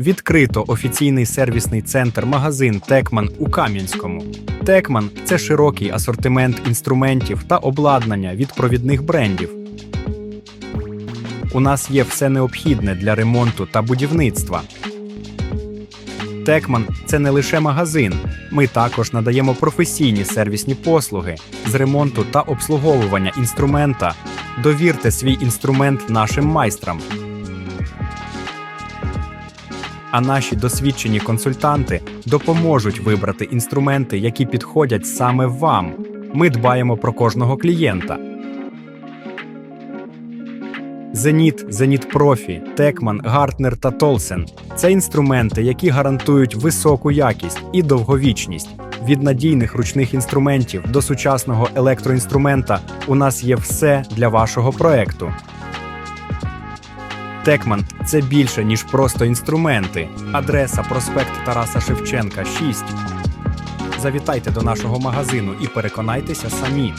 Відкрито офіційний сервісний центр магазин Текман у Кам'янському. Текман це широкий асортимент інструментів та обладнання від провідних брендів. У нас є все необхідне для ремонту та будівництва. Текман це не лише магазин. Ми також надаємо професійні сервісні послуги з ремонту та обслуговування інструмента. Довірте свій інструмент нашим майстрам. А наші досвідчені консультанти допоможуть вибрати інструменти, які підходять саме вам. Ми дбаємо про кожного клієнта. Зеніт, Зеніт Профі, Текман, Гартнер та Толсен це інструменти, які гарантують високу якість і довговічність. Від надійних ручних інструментів до сучасного електроінструмента у нас є все для вашого проекту. Текман це більше, ніж просто інструменти. Адреса проспект Тараса Шевченка, 6. Завітайте до нашого магазину і переконайтеся самі.